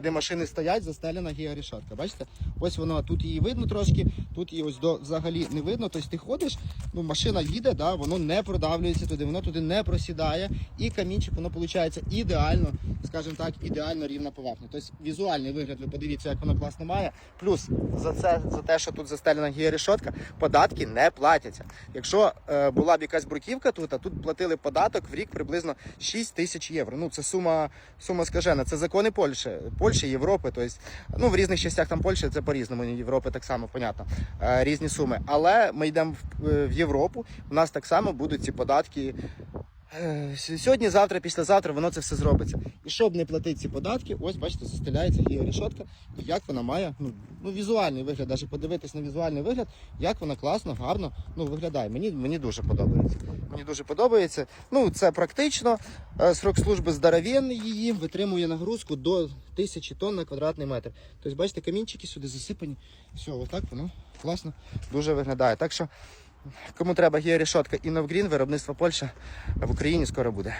де машини стоять, застелена георішатка. Бачите? Ось воно тут її видно трошки, тут її ось до взагалі не видно. Тобто ти ходиш, ну машина їде, да, воно не продавлюється туди, воно туди не просідає. І камінчик, воно виходить ідеально, скажімо так, ідеально рівна поверхня. Тобто візуальний вигляд, ви подивіться, як воно класно має. Плюс за це, за те, що тут застелена георішотка, податки не платяться. Якщо е, була б якась бруківка тут, а тут платили податок в рік приблизно 6 тисяч євро. Ну це сума, сума скажена. Це закони Польщі, Польщі, Європи. Тобто, ну в різних частях там Польщі це по-різному. Європи так само, понятно. Е, різні суми. Але ми йдемо е, в Європу. У нас так само будуть ці податки. Е, Сьогодні, завтра, післязавтра воно це все зробиться. І щоб не платити ці податки, ось бачите, застеляється георішотка, і як вона має ну, ну, візуальний вигляд, навіть подивитись на візуальний вигляд, як вона класно, гарно ну, виглядає. Мені, мені дуже подобається. Мені дуже подобається. Ну, це практично. Е, Срок служби здоровенний її, витримує нагрузку до 1000 тонн на квадратний метр. Тобто, бачите, камінчики сюди засипані. Все, отак воно класно дуже виглядає. Так що, кому треба георішотка і Новгрін, виробництво Польща в Україні скоро буде.